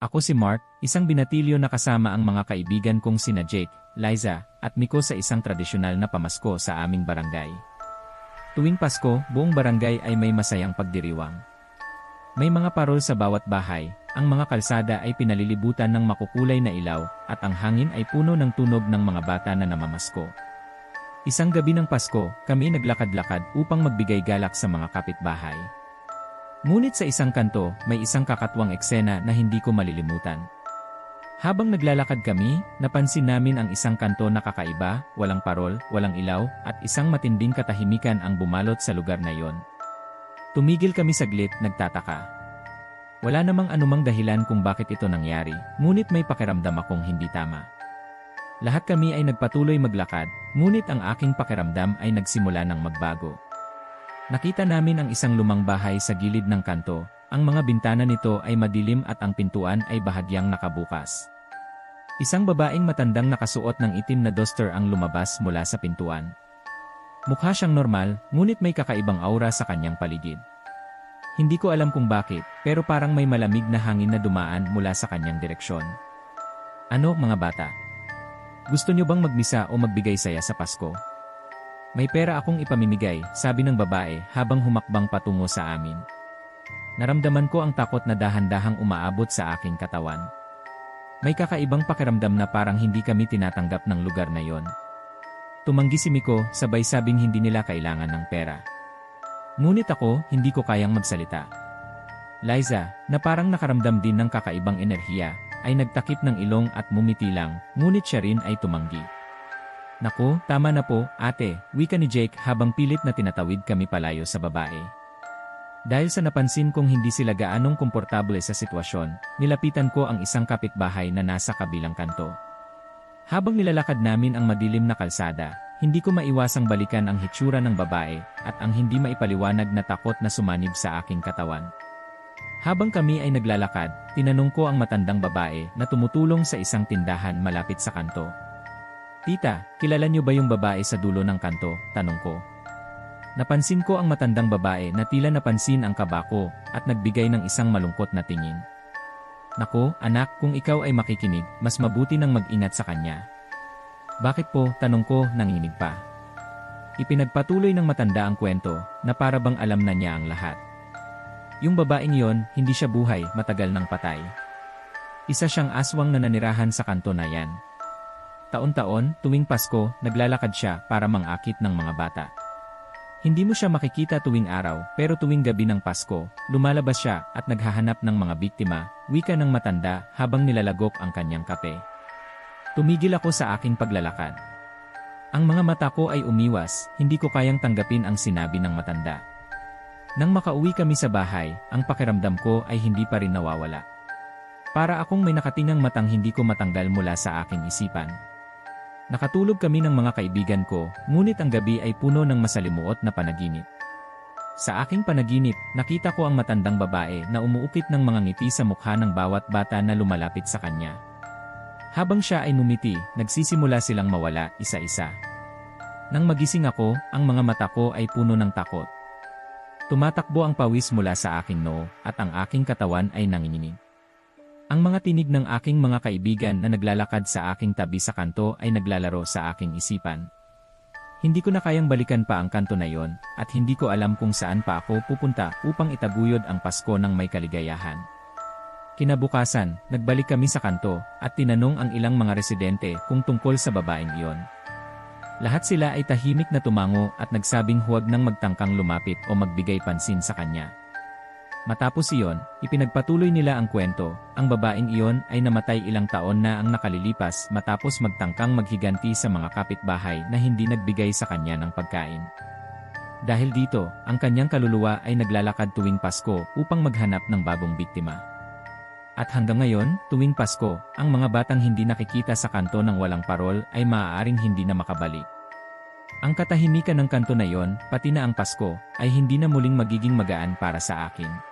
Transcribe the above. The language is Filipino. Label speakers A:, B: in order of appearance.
A: Ako si Mark, isang binatilyo na kasama ang mga kaibigan kong sina Jake, Liza, at Miko sa isang tradisyonal na pamasko sa aming barangay. Tuwing Pasko, buong barangay ay may masayang pagdiriwang. May mga parol sa bawat bahay, ang mga kalsada ay pinalilibutan ng makukulay na ilaw, at ang hangin ay puno ng tunog ng mga bata na namamasko. Isang gabi ng Pasko, kami naglakad-lakad upang magbigay galak sa mga kapitbahay. Ngunit sa isang kanto, may isang kakatwang eksena na hindi ko malilimutan. Habang naglalakad kami, napansin namin ang isang kanto na kakaiba, walang parol, walang ilaw, at isang matinding katahimikan ang bumalot sa lugar na yon. Tumigil kami saglit, nagtataka. Wala namang anumang dahilan kung bakit ito nangyari, ngunit may pakiramdam akong hindi tama. Lahat kami ay nagpatuloy maglakad, ngunit ang aking pakiramdam ay nagsimula ng magbago. Nakita namin ang isang lumang bahay sa gilid ng kanto, ang mga bintana nito ay madilim at ang pintuan ay bahagyang nakabukas. Isang babaeng matandang nakasuot ng itim na duster ang lumabas mula sa pintuan. Mukha siyang normal, ngunit may kakaibang aura sa kanyang paligid. Hindi ko alam kung bakit, pero parang may malamig na hangin na dumaan mula sa kanyang direksyon. Ano, mga bata? Gusto niyo bang magmisa o magbigay saya sa Pasko? May pera akong ipamimigay, sabi ng babae habang humakbang patungo sa amin. Naramdaman ko ang takot na dahan-dahang umaabot sa aking katawan. May kakaibang pakiramdam na parang hindi kami tinatanggap ng lugar na yon. Tumanggi si Miko, sabay sabing hindi nila kailangan ng pera. Ngunit ako, hindi ko kayang magsalita. Liza, na parang nakaramdam din ng kakaibang enerhiya, ay nagtakip ng ilong at mumiti lang, ngunit siya rin ay tumanggi. Naku, tama na po, ate, wika ni Jake habang pilit na tinatawid kami palayo sa babae. Dahil sa napansin kong hindi sila gaanong komportable sa sitwasyon, nilapitan ko ang isang kapitbahay na nasa kabilang kanto. Habang nilalakad namin ang madilim na kalsada, hindi ko maiwasang balikan ang hitsura ng babae at ang hindi maipaliwanag na takot na sumanib sa aking katawan. Habang kami ay naglalakad, tinanong ko ang matandang babae na tumutulong sa isang tindahan malapit sa kanto. Tita, kilala niyo ba yung babae sa dulo ng kanto? Tanong ko. Napansin ko ang matandang babae na tila napansin ang kabako at nagbigay ng isang malungkot na tingin. Nako, anak, kung ikaw ay makikinig, mas mabuti nang mag-ingat sa kanya. Bakit po, tanong ko, nanginig pa. Ipinagpatuloy ng matanda ang kwento na para bang alam na niya ang lahat. Yung babaeng yon, hindi siya buhay, matagal nang patay. Isa siyang aswang na nanirahan sa kanto na yan. Taon-taon, tuwing Pasko, naglalakad siya para mangakit ng mga bata. Hindi mo siya makikita tuwing araw, pero tuwing gabi ng Pasko, lumalabas siya at naghahanap ng mga biktima, wika ng matanda habang nilalagok ang kanyang kape. Tumigil ako sa aking paglalakad. Ang mga mata ko ay umiwas, hindi ko kayang tanggapin ang sinabi ng matanda. Nang makauwi kami sa bahay, ang pakiramdam ko ay hindi pa rin nawawala. Para akong may nakatingang matang hindi ko matanggal mula sa aking isipan. Nakatulog kami ng mga kaibigan ko, ngunit ang gabi ay puno ng masalimuot na panaginip. Sa aking panaginip, nakita ko ang matandang babae na umuukit ng mga ngiti sa mukha ng bawat bata na lumalapit sa kanya. Habang siya ay numiti, nagsisimula silang mawala isa-isa. Nang magising ako, ang mga mata ko ay puno ng takot. Tumatakbo ang pawis mula sa aking noo, at ang aking katawan ay nanginginig. Ang mga tinig ng aking mga kaibigan na naglalakad sa aking tabi sa kanto ay naglalaro sa aking isipan. Hindi ko na kayang balikan pa ang kanto na yon, at hindi ko alam kung saan pa ako pupunta upang itaguyod ang Pasko ng may kaligayahan. Kinabukasan, nagbalik kami sa kanto, at tinanong ang ilang mga residente kung tungkol sa babaeng iyon. Lahat sila ay tahimik na tumango at nagsabing huwag nang magtangkang lumapit o magbigay pansin sa kanya. Matapos iyon, ipinagpatuloy nila ang kwento, ang babaeng iyon ay namatay ilang taon na ang nakalilipas matapos magtangkang maghiganti sa mga kapitbahay na hindi nagbigay sa kanya ng pagkain. Dahil dito, ang kanyang kaluluwa ay naglalakad tuwing Pasko upang maghanap ng bagong biktima. At hanggang ngayon, tuwing Pasko, ang mga batang hindi nakikita sa kanto ng walang parol ay maaaring hindi na makabalik. Ang katahimikan ng kanto na yon, pati na ang Pasko, ay hindi na muling magiging magaan para sa akin.